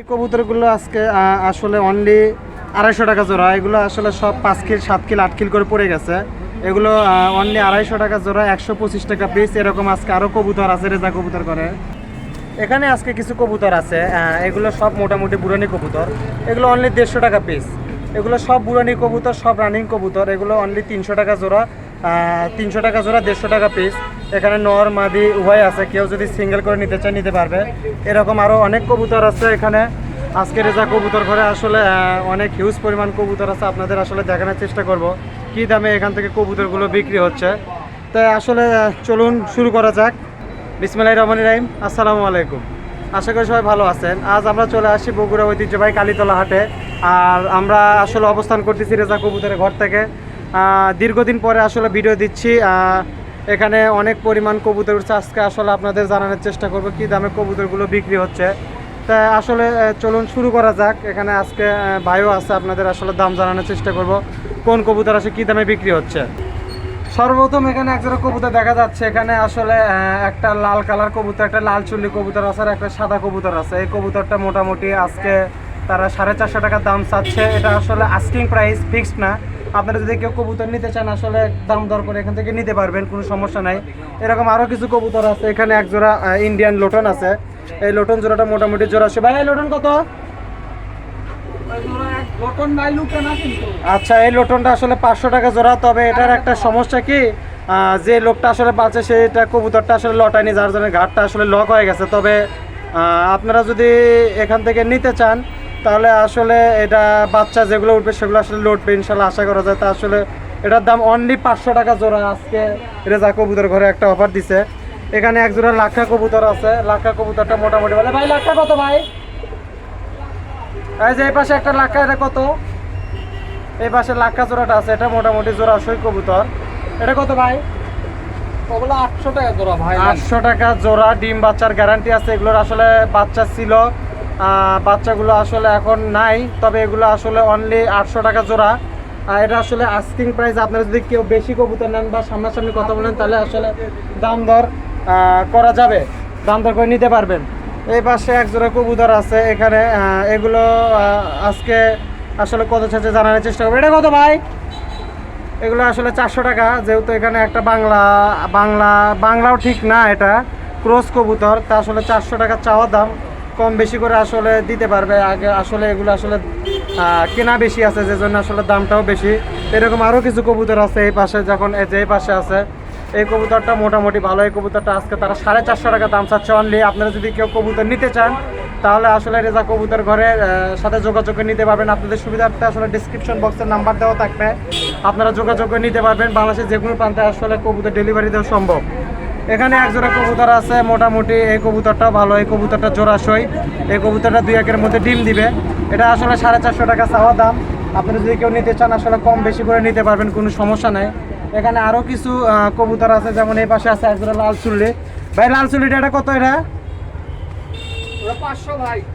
এই কবুতরগুলো আজকে আসলে অনলি আড়াইশো টাকা জোড়া। এগুলো আসলে সব পাঁচ কিল, সাত কিল, আট কিল করে পড়ে গেছে। এগুলো অনলি আড়াইশো টাকা জোড়া, একশো পঁচিশ টাকা পিস এরকম আজকে আরও কবুতর আছে, রেজা কবুতর করে। এখানে আজকে কিছু কবুতর আছে এগুলো সব মোটামুটি বুড়ানি কবুতর। এগুলো অনলি দেড়শো টাকা পিস এগুলো সব বুড়ানি কবুতর, সব রানিং কবুতর। এগুলো অনলি তিনশো টাকা জোড়া। তিনশো টাকা জোড়া, দেড়শো টাকা পিস এখানে নর, মাদি, উভয় আছে। কেউ যদি সিঙ্গেল করে নিতে চায়, নিতে পারবে। এরকম আরও অনেক কবুতর আছে এখানে। আজকে রেজা কবুতর ঘরে আসলে অনেক হিউজ পরিমাণ কবুতর আছে। আপনাদের আসলে দেখানোর চেষ্টা করব কী দামে এখান থেকে কবুতরগুলো বিক্রি হচ্ছে। তাই আসলে চলুন শুরু করা যাক। বিসমিল্লাহির রহমানির রহিম। আসসালামু আলাইকুম। আশা করি সবাই ভালো আছেন। আজ আমরা চলে আসি বগুড়া ঐতিহ্যবাহী কালীতলা হাটে। আর আমরা আসলে অবস্থান করতেছি রেজা কবুতরের ঘর থেকে। দীর্ঘদিন পরে আসলে ভিডিও দিচ্ছি। এখানে অনেক পরিমাণ কবুতর উঠছে। আজকে আসলে আপনাদের জানানোর চেষ্টা করব কী দামে কবুতরগুলো বিক্রি হচ্ছে। তা আসলে চলুন শুরু করা যাক। এখানে আজকে ভাইও আছে, আপনাদের আসলে দাম জানানোর চেষ্টা করব। কোন কবুতর আসে, কী দামে বিক্রি হচ্ছে? সর্বপ্রথম এখানে একজোড়া কবুতর দেখা যাচ্ছে। এখানে আসলে একটা লাল কালার কবুতর, একটা লাল চুল্লি কবুতর আছে, আর একটা সাদা কবুতর আছে। এই কবুতরটা মোটামুটি আজকে তারা সাড়ে চারশো টাকা দাম চাচ্ছে। এটা আসলে আস্কিং প্রাইস ফিক্সড না। আপনারা যদি কেউ কবুতর নিতে চান, আসলে দাম দর করে এখান থেকে নিতে পারবেন, কোনো সমস্যা নাই। এরকম আরও কিছু কবুতর আছে, এখানে এক জোড়া ইন্ডিয়ান লোটন আছে। এই লোটন জোড়াটা মোটামুটি জোড়া আছে। ভাই, এই লোটন কত? আচ্ছা এই লোটনটা আসলে পাঁচশো টাকা জোড়া, তবে এটার একটা সমস্যা কি যে লোকটা আসলে পাচ্ছে সেটা কবুতরটা আসলে লটায়নি, যার জন্য ঘাটটা আসলে লক হয়ে গেছে। তবে আপনারা যদি এখান থেকে নিতে চান তাহলে আসলে এটা বাচ্চা যেগুলো উঠবে সেগুলো আসলে লড়বে ইনশাল্লাহ আশা করা যায়। তা আসলে এটার দাম অনলি পাঁচশো টাকা জোড়া আজকে রেজা কবুতর ঘরে একটা অফার দিছে। এখানে এক জোড়া লাক্ষা কবুতর আছে। লাক্ষা কবুতরটা মোটামুটি বলে ভাই লাক্ষা কত ভাই? এই যে এই পাশে একটা লাক্ষা এটা কত? এই পাশে লাক্ষা জোড়াটা আছে এটা মোটামুটি জোড়া সই কবুতর। এটা কত ভাই? ওগুলো আটশো টাকা জোড়া ভাই। আটশো টাকা জোড়া ডিম বাচ্চার গ্যারান্টি আছে। এগুলোর আসলে বাচ্চা ছিল বাচ্চাগুলো আসলে এখন নাই, তবে এগুলো আসলে অনলি আটশো টাকা জোড়া। এটা আসলে আস্কিং প্রাইস আপনারা যদি কেউ বেশি কবুতর নেন বা সামনাসামনি কথা বলেন, তাহলে আসলে দাম দর করা যাবে, দাম দর করে নিতে পারবেন। এই পাশে এক জোড়া কবুতর আছে, এখানে এগুলো আজকে আসলে কত চাচ্ছে জানানোর চেষ্টা করব। এটা কত ভাই? এগুলো আসলে চারশো টাকা, যেহেতু এখানে একটা বাংলা বাংলা, বাংলাও ঠিক না এটা ক্রস কবুতর, তা আসলে চারশো টাকা চাওয়া দাম। কম বেশি করে আসলে দিতে পারবে। আগে আসলে এগুলো আসলে কেনা বেশি আছে যে জন্য আসলে দামটাও বেশি। এরকম আরও কিছু কবুতর আছে এই পাশে, যখন যে পাশে আছে, এই কবুতরটা মোটামুটি ভালো। এই কবুতরটা আজকে তারা সাড়ে চারশো টাকা দাম চাচ্ছে অনলি আপনারা যদি কেউ কবুতর নিতে চান, তাহলে আসলে রেজা কবুতর ঘরের সাথে যোগাযোগ নিতে পারবেন। আপনাদের সুবিধার্থে আসলে ডিসক্রিপশন বক্সের নাম্বার দেওয়া থাকবে। আপনারা যোগাযোগ নিতে পারবেন। বাংলাদেশের যে কোনো প্রান্তে আসলে কবুতর ডেলিভারি দেওয়া সম্ভব। এখানে এক জোড়া কবুতর আছে মোটামুটি এই কবুতরটাও ভালো এই কবুতরটা জোড়াশই এই কবুতরটা দুই একের মধ্যে ডিম দিবে। এটা আসলে সাড়ে চারশো টাকা চাওয়া দাম। আপনি যদি কেউ নিতে চান আসলে কম বেশি করে নিতে পারবেন কোনো সমস্যা নাই। এখানে আরও কিছু কবুতর আছে যেমন এই পাশে আছে এক জোড়া লাল চুল্লি। ভাই লাল চুল্লিটা এটা কত এটা?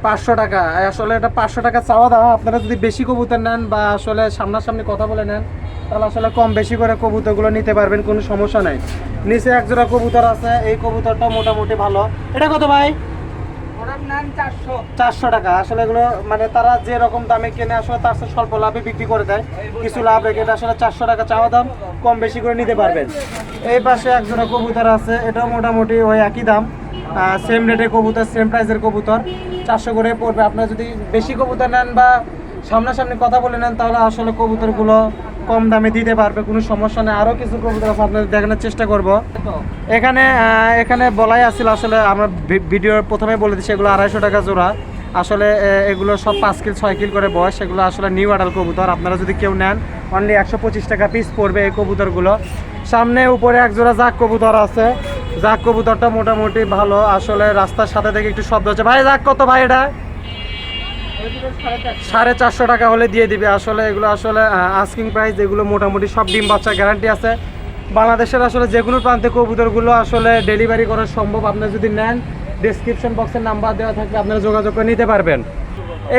পাঁচশো টাকা। আসলে এটা পাঁচশো টাকা চাওয়া দাম। আপনারা যদি বেশি কবুতর নেন বা আসলে সামনাসামনি কথা বলে নেন তাহলে আসলে কম বেশি করে কবুতরগুলো নিতে পারবেন কোনো সমস্যা নাই। নিচে এক জোড়া কবুতর আছে এই কবুতরটা মোটামুটি ভালো। এটা কত ভাই? চারশো। টাকা। আসলে এগুলো মানে তারা যে রকম দামে কেনে আসলে তার চেয়ে স্বল্প লাভে বিক্রি করে দেয়। কিছু লাভ রেখে এটা আসলে চারশো টাকা চাওয়া দাম কম বেশি করে নিতে পারবেন। এই পাশে এক জোড়া কবুতর আছে এটাও মোটামুটি ওই একই দাম। সেম রেটের কবুতর সেম প্রাইসের কবুতর। চারশো করে পড়বে। আপনারা যদি বেশি কবুতর নেন বা সামনাসামনি কথা বলে নেন তাহলে আসলে কবুতরগুলো কম দামে দিতে পারবে, কোনো সমস্যা নেই। আরও কিছু কবুতর আছে, আপনাদের দেখানোর চেষ্টা করব। এখানে এখানে বলাই আছিল আসলে আমরা ভিডিওর প্রথমে বলে দিচ্ছি এগুলো আড়াইশো টাকা জোড়া। আসলে এগুলো সব পাঁচ কিল, ছয় কিল করে বয়স, এগুলো আসলে নিউ আডাল কবুতর। আপনারা যদি কেউ নেন অনলি একশো পঁচিশ টাকা পিস পড়বে এই কবুতরগুলো। সামনে, উপরে এক জোড়া জাক কবুতর আছে। জাক কবুতরটা মোটামুটি ভালো, আসলে রাস্তার সাথে থেকে একটু শব্দ হচ্ছে। ভাই, জাক কত ভাই এটা? সাড়ে চারশো টাকা হলে দিয়ে দিবে। আসলে এগুলো আসলে আস্কিং প্রাইস এগুলো মোটামুটি সব ডিম বাচ্চা গ্যারান্টি আছে। বাংলাদেশের আসলে যে কোনো প্রান্তে কবুতরগুলো আসলে ডেলিভারি করা সম্ভব। আপনারা যদি নেন ডিসক্রিপশন বক্সের নাম্বার দেওয়া থাকলে আপনারা যোগাযোগ করে নিতে পারবেন।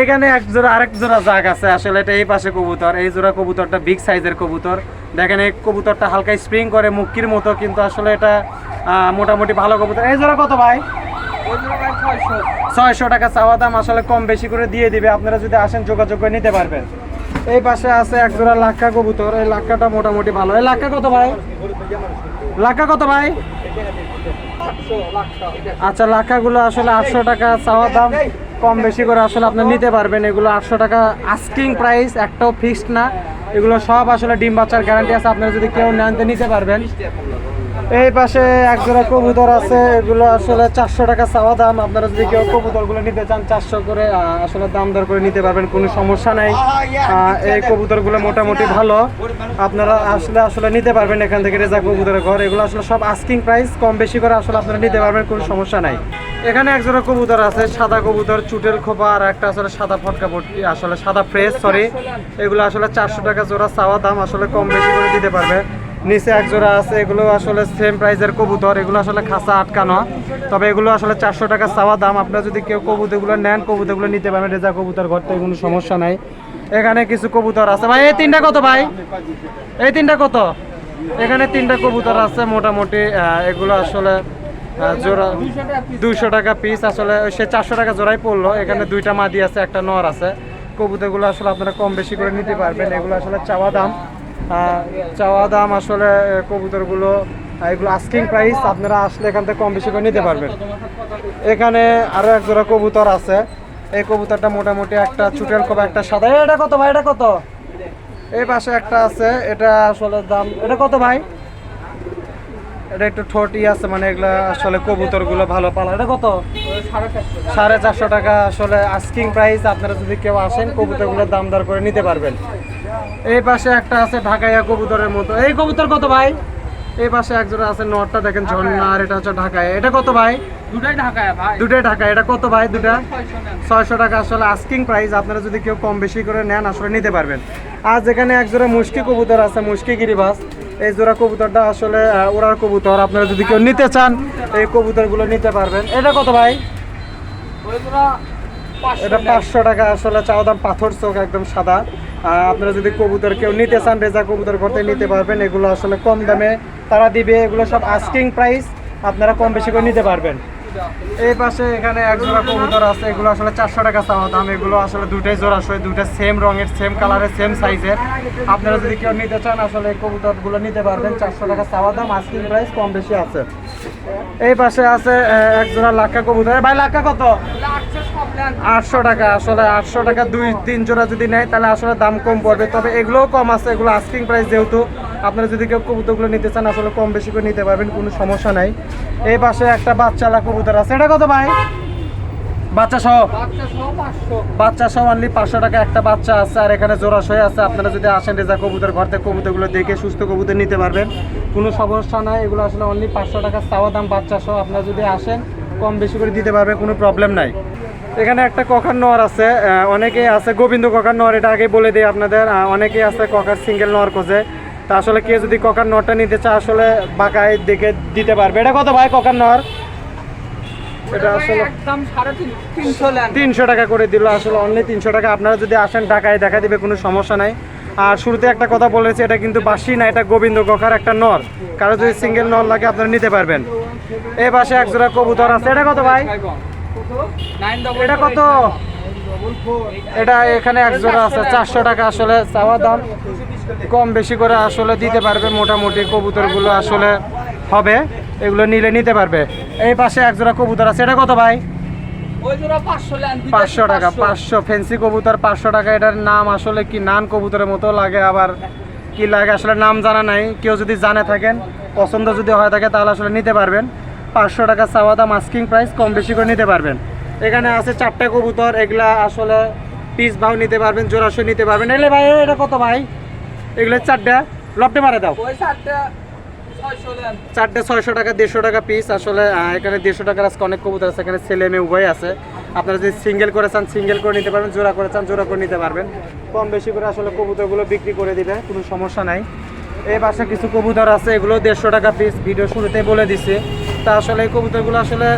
এখানে এক জোড়া, আরেক জোড়া জাগ আছে। আসলে এটা এই পাশে কবুতর, এই জোড়া কবুতরটা বিগ সাইজের কবুতর। দেখেন এই কবুতরটা হালকা স্প্রিং করে, মুক্কির মতো, কিন্তু আসলে এটা মোটামুটি ভালো কবুতর। এই জোড়া কত ভাই? ছয়শো টাকা চাওয়া দাম আসলে কম বেশি করে দিয়ে দিবে। আপনারা যদি আসেন, যোগাযোগ করে নিতে পারবেন। এই পাশে আছে এক জোড়া লাক্কা কবুতর। এই লাক্কাটা মোটামুটি ভালো। এই লাক্কা কত ভাই? লাক্কা কত ভাই? আচ্ছা লাক্কাগুলো আসলে আটশো টাকা চাওয়া দাম। কম বেশি করে আসলে আপনি নিতে পারবেন। এগুলো আটশো টাকা আস্কিং প্রাইস একটাও ফিক্সড না। এগুলো সব আসলে ডিম বাচ্চার গ্যারান্টি আছে। আপনারা যদি কেউ নেন নিতে পারবেন। এই পাশে এক জোড়া কবুতর আছে, এগুলো আসলে চারশো টাকা চাওয়া দাম। আপনারা যদি কেউ কবুতরগুলো নিতে চান, চারশো করে আসলে দাম দর করে নিতে পারবেন, কোনো সমস্যা নাই। এই কবুতরগুলো মোটামুটি ভালো। আপনারা আসলে আসলে নিতে পারবেন এখান থেকে রেজা কবুতরের ঘর। এগুলো আসলে সব আস্কিং প্রাইস কম বেশি করে আসলে আপনারা নিতে পারবেন, কোনো সমস্যা নাই। এখানে এক জোড়া কবুতর আছে, সাদা কবুতর, চুটের খোপা, আর একটা আসলে সাদা ফটকা পটকি আসলে সাদা ফ্রেশ সরি এগুলো আসলে চারশো টাকা জোড়া চাওয়া দাম, আসলে কম বেশি করে দিতে পারবে। নিচে এক জোড়া আছে, এগুলো আসলে সেম প্রাইজের কবুতর, এগুলো আসলে খাসা আটকানো। তবে এগুলো আসলে চারশো টাকা চাওয়া দাম। আপনারা যদি কেউ কবুতরগুলো নেন, কবুতরগুলো নিতে পারবেন রেজা কবুতর ঘর থেকে কোনো সমস্যা নাই। এখানে কিছু কবুতর আছে। ভাই, এই তিনটা কত ভাই? এই তিনটা কত? এখানে তিনটা কবুতর আছে মোটামুটি এগুলো আসলে জোড়া দুইশো টাকা পিস আসলে সে চারশো টাকা জোড়াই পড়ল। এখানে দুইটা মাদি আছে, একটা নর আছে। কবুতরগুলো আসলে আপনারা কম বেশি করে নিতে পারবেন। এগুলো আসলে চাওয়া দাম। চাওয়া দাম আসলে কবুতরগুলো এগুলো আস্কিং প্রাইস আপনারা আসলে এখান থেকে কম বেশি করে নিতে পারবেন। এখানে আরও এক জোড়া কবুতর আছে। এই কবুতরটা মোটামুটি একটা চুটেল কবা একটা সাদা। এটা কত ভাই? এটা কত? এই পাশে একটা আছে। এটা আসলে দাম, এটা কত ভাই? এটা একটু ঠোঁটই আছে মানে এগুলা আসলে কবুতরগুলো ভালো পালা। এটা কত? সাড়ে চারশো টাকা। আসলে আস্কিং প্রাইস আপনারা যদি কেউ আসেন, কবুতরগুলোর দাম দর করে নিতে পারবেন। এই পাশে একটা আছে ঢাকাইয়া কবুতরের মতো। এই কবুতর কত ভাই? এই পাশে এক জোড়া আছে নটটা দেখেন ঝর্ণা আর এটা হচ্ছে ঢাকায় এটা কত ভাই? দুটাই ঢাকায় ভাই। দুটাই ঢাকা এটা কত ভাই দুটা? ছয়শো টাকা আসলে আস্কিং প্রাইস আপনারা যদি কেউ কম বেশি করে নেন আসলে নিতে পারবেন। আজ এখানে এক জোড়া মুশকি কবুতর আছে মুশকি গিরিবাস। এই জোড়া কবুতরটা আসলে ওড়ার কবুতর। আপনারা যদি কেউ নিতে চান এই কবুতরগুলো নিতে পারবেন। এটা কত ভাই? এটা পাঁচশো টাকা। আসলে চাওয়া দাম পাথর চোখ একদম সাদা। আর আপনারা যদি কবুতর কেউ নিতে চান, রেজা কবুতর করতে নিতে পারবেন। এগুলো আসলে কম দামে তারা দিবে। এগুলো সব আস্কিং প্রাইস আপনারা কম বেশি করে নিতে পারবেন। এই পাশে এখানে এক জোড়া কবুতর আছে। এগুলো আসলে চারশো টাকা চাওয়া দাম। এগুলো আসলে দুটাই জোড়া সই দুটা সেম রঙের সেম কালারের সেম সাইজের আপনারা যদি কেউ নিতে চান, আসলে কবুতরগুলো নিতে পারবেন। চারশো টাকা চাওয়া দাম আস্কিং প্রাইস কম বেশি আছে। এই পাশে আছে এক জোড়া লাক্ষা কবুতর। ভাই লাক্ষা কত? আটশো টাকা, আসলে আটশো টাকা দুই, তিন জোড়া যদি নেয়, তাহলে আসলে দাম কম পড়বে। তবে এগুলোও কম আছে, এগুলো আস্কিং প্রাইস যেহেতু। আপনারা যদি কেউ কবুতরগুলো নিতে চান, আসলে কম বেশি করে নিতে পারবেন, কোনো সমস্যা নাই। এই পাশে একটা বাচ্চালা কবুতর আছে। এটা কত ভাই? বাচ্চা সহ? বাচ্চা সহ অনলি পাঁচশো টাকা একটা বাচ্চা আছে আর এখানে জোড়া আছে। আপনারা যদি আসেন রেজা কবুতর ঘর থেকে কবুতরগুলো দেখে সুস্থ কবুতর নিতে পারবেন। কোনো সমস্যা নাই, এগুলো আসলে অনলি পাঁচশো টাকা চাওয়া দাম বাচ্চা সহ। আপনারা যদি আসেন, কম বেশি করে দিতে পারবে কোনো প্রবলেম নাই। এখানে একটা ককার নর আছে অনেকেই আছে গোবিন্দ ককার নর, এটা আগে বলে দিই আপনাদের অনেকেই আছে ককার সিঙ্গেল নর খোঁজে। তা আসলে কেউ যদি ককার নরটা নিতে চায়, আসলে বাঁকায় দেখে দিতে পারবে। এটা কত ভাই ককার নর? এটা আসলে তিনশো টাকা করে দিল আসলে অনলি তিনশো টাকা। আপনারা যদি আসেন ঢাকায় দেখা দিবে কোনো সমস্যা নাই। আর শুরুতে একটা কথা বলেছি এটা কিন্তু বাসি না এটা গোবিন্দ কখার একটা নর। কারও যদি সিঙ্গেল নর লাগে আপনারা নিতে পারবেন। এই পাশে এক জোড়া কবুতর আছে। এটা কত ভাই? এটা কত? এটা এখানে এক জোড়া আছে চারশো টাকা আসলে চাওয়া দাম। কম বেশি করে আসলে দিতে পারবে মোটামুটি কবুতরগুলো আসলে। হবে এগুলো নিলে নিতে পারবে। এই পাশে এক জোড়া কবুতর আছে এটা কত ভাই? ওই জোড়া পাঁচশো টাকা পাঁচশো। ফেন্সি কবুতর পাঁচশো টাকা এটার নাম আসলে কি নান কবুতরের মতো লাগে আবার কি লাগে আসলে নাম জানা নাই। কেউ যদি জানে থাকেন পছন্দ যদি হয়ে থাকে তাহলে আসলে নিতে পারবেন। পাঁচশো টাকা চাওয়া দাম আস্কিং প্রাইস কম বেশি করে নিতে পারবেন। এখানে আছে চারটে কবুতর এগুলা আসলে পিস ভাও নিতে পারবেন জোড়াশো নিতে পারবেন। এলে ভাই এটা কত ভাই? এগুলো চারটা লপটে মারে দাও। ওই চারটা চারটে ছয়শো টাকা, দেড়শো টাকা পিস আসলে এখানে দেড়শো টাকার আজকে অনেক কবুতর আছে, এখানে ছেলে মেয়ে উভয় আছে। আপনারা যদি সিঙ্গেল করে চান সিঙ্গেল করে নিতে পারবেন, জোড়া করে চান, জোড়া করে নিতে পারবেন। কম বেশি করে আসলে কবুতরগুলো বিক্রি করে দিবে, কোনো সমস্যা নাই। এই পাশে কিছু কবুতর আছে, এগুলো দেড়শো টাকা পিস ভিডিও শুরুতেই বলে দিছি। তা আসলে এই কবুতরগুলো আসলে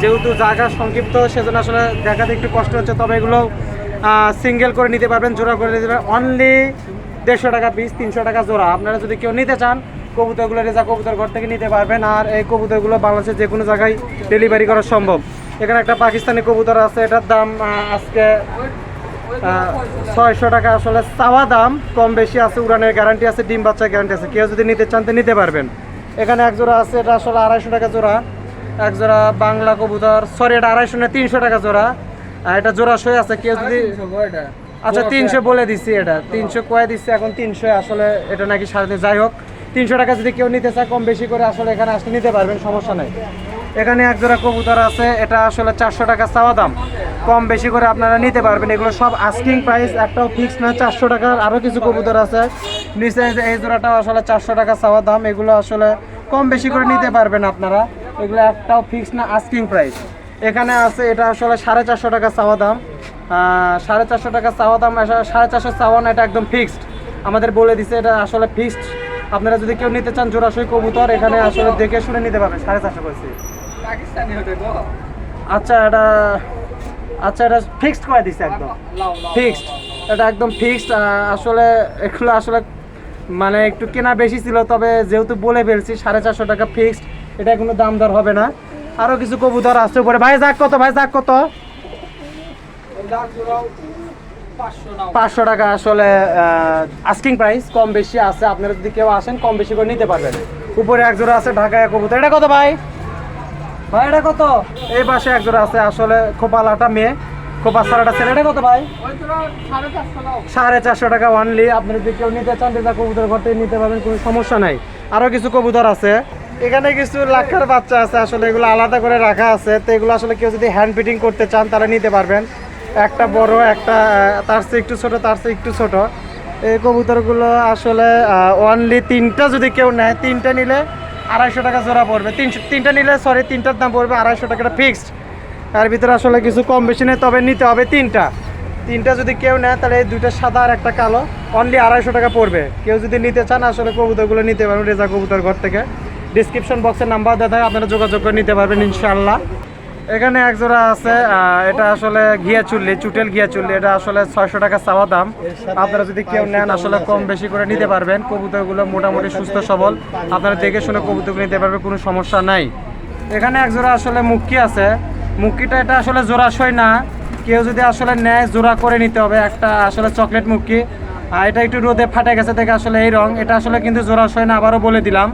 যেহেতু জায়গা সংক্ষিপ্ত, সেজন্য আসলে দেখাতে একটু কষ্ট হচ্ছে, তবে এগুলো সিঙ্গেল করে নিতে পারবেন, জোড়া করে নিতে পারবেন। অনলি দেড়শো টাকা পিস তিনশো টাকা জোড়া। আপনারা যদি কেউ নিতে চান কবুতরগুলো রেজা কবুতর ঘর থেকে নিতে পারবেন আর এই কবুতরগুলো বাংলাদেশের যে কোনো জায়গায় ডেলিভারি করা সম্ভব। এখানে একটা পাকিস্তানি কবুতর আছে, এটার দাম আজকে ছয়শো টাকা। আসলে চাওয়া দাম কম বেশি আছে, উড়ানের গ্যারান্টি আছে, ডিম বাচ্চার গ্যারান্টি আছে। কেউ যদি নিতে চান তো নিতে পারবেন। এখানে এক জোড়া আছে, এটা আসলে আড়াইশো টাকা জোড়া। এক জোড়া বাংলা কবুতর সরি এটা আড়াইশো না, তিনশো টাকা জোড়া। আর এটা জোড়া সই আছে, কেউ যদি আচ্ছা তিনশো বলে দিচ্ছি এটা। তিনশো কয়ে দিচ্ছি এখন তিনশো। আসলে এটা নাকি সাড়ে যাই হোক তিনশো টাকা যদি কেউ নিতে চায়, কম বেশি করে আসলে এখানে আসলে নিতে পারবেন, সমস্যা নেই। এখানে এক জোড়া কবুতর আছে, এটা আসলে চারশো টাকা চাওয়া দাম। কম বেশি করে আপনারা নিতে পারবেন, এগুলো সব আস্কিং প্রাইস একটাও ফিক্স না চারশো টাকার আরও কিছু কবুতর আছে। নিচে এই জোড়াটাও আসলে চারশো টাকা চাওয়া দাম, এগুলো আসলে কম বেশি করে নিতে পারবেন আপনারা। এগুলো একটাও ফিক্স না আস্কিং প্রাইস এখানে আছে, এটা আসলে সাড়ে চারশো টাকা চাওয়া দাম। সাড়ে চারশো টাকা চাওয়া দাম সাড়ে চারশো চাওয়া না, এটা একদম ফিক্সড আমাদের বলে দিছে, এটা আসলে ফিক্সড আপনারা যদি কেউ নিতে চান জোড়াশই কবুতর এখানে আসলে দেখে শুনে নিতে পারবেন সাড়ে চারশো করেছি। আচ্ছা এটা আচ্ছা এটা ফিক্সড করে দিছে একদম। ফিক্সড এটা একদম ফিক্সড আসলে এগুলো আসলে মানে একটু কেনা বেশি ছিল তবে যেহেতু বলে ফেলছি সাড়ে চারশো টাকা ফিক্সড এটা কোনো দাম দর হবে না। আরও কিছু কবুতর আসতে পারে ভাই যাক কত ভাই যাক কত। পাঁচশো টাকা আসলে আস্কিং প্রাইস কম বেশি আছে। আপনারা যদি কেউ আসেন কম বেশি করে নিতে পারবেন। উপরে এক জোড়া আছে ঢাকায় কবুতর। এটা কত ভাই? ভাই এটা কত? এই পাশে এক জোড়া আছে আসলে খোপালাটা মেয়ে খোপা সারাটা ছেলে। এটা কত ভাই? সাড়ে চারশো টাকা ওয়ানলি আপনি যদি কেউ নিতে চান রেজা কবুতর ঘর থেকে নিতে পারবেন কোনো সমস্যা নাই। আরও কিছু কবুতর আছে। এখানে কিছু লাক্ষার বাচ্চা আছে আসলে এগুলো আলাদা করে রাখা আছে। তো এগুলো আসলে কেউ যদি হ্যান্ড ফিটিং করতে চান তাহলে নিতে পারবেন। একটা বড়, একটা তার চেয়ে একটু ছোট, তার চেয়ে একটু ছোট। এই কবুতরগুলো আসলে ওয়ানলি তিনটা যদি কেউ নেয়, তিনটা নিলে আড়াইশো টাকা জোড়া পড়বে। তিনশো, তিনটা নিলে সরি তিনটার দাম পড়বে আড়াইশো টাকাটা ফিক্সড তার ভিতরে আসলে কিছু কম বেশি নেই, তবে নিতে হবে তিনটা। তিনটা যদি কেউ নেয়, তাহলে এই দুইটা সাদা আর একটা কালো অনলি আড়াইশো টাকা পড়বে। কেউ যদি নিতে চান, আসলে কবুতরগুলো নিতে পারবেন রেজা কবুতর ঘর থেকে। ডিসক্রিপশন বক্সের নাম্বার দেওয়া থাকে, আপনারা যোগাযোগ করে নিতে পারবেন ইনশাল্লাহ এখানে এক জোড়া আছে এটা আসলে ঘিয়া চুল্লি, চুটেল ঘিয়া চুল্লি, এটা আসলে ছয়শো টাকা চাওয়া দাম। আপনারা যদি কেউ নেন, আসলে কম বেশি করে নিতে পারবেন। কবুতরগুলো মোটামুটি সুস্থ, সবল। আপনারা দেখে শুনে কবুতরগুলো নিতে পারবেন, কোনো সমস্যা নাই। এখানে এক জোড়া আসলে মুক্কি আছে। মুক্কিটা এটা আসলে জোড়াশয় না। কেউ যদি আসলে নেয়, জোড়া করে নিতে হবে। একটা আসলে চকলেট মুক্কি। আর এটা একটু রোদে ফাটে গেছে দেখে আসলে এই রং। এটা আসলে কিন্তু জোড়াশয় না, আবারও বলে দিলাম।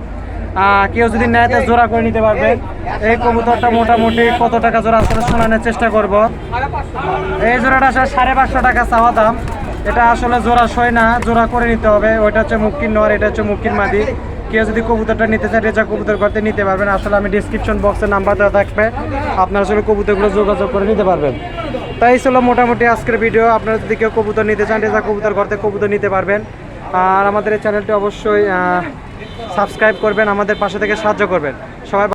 কেউ যদি নেয় তো জোড়া করে নিতে পারবে। এই কবুতরটা মোটামুটি কত টাকা জোড়া আসলে শোনানোর চেষ্টা করব। এই জোড়াটা আসলে সাড়ে পাঁচশো টাকা চাওয়া দাম। এটা আসলে জোড়া সয় না, জোড়া করে নিতে হবে। ওইটা হচ্ছে মুক্কির নর, এটা হচ্ছে মুক্কির মাদি। কেউ যদি কবুতরটা নিতে চান রেজা কবুতর করতে নিতে পারবেন। আসলে আমি ডিসক্রিপশন বক্সে নাম্বার দেওয়া থাকবে। আপনারা আসলে কবুতরগুলো যোগাযোগ করে নিতে পারবেন। তাই ছিল মোটামুটি আজকের ভিডিও আপনারা যদি কেউ কবুতর নিতে চান, রেজা কবুতর করতে কবুতর নিতে পারবেন। আর আমাদের এই চ্যানেলটি অবশ্যই সাবস্ক্রাইব করবেন আমাদের পাশে থেকে সাহায্য করবেন। সবাই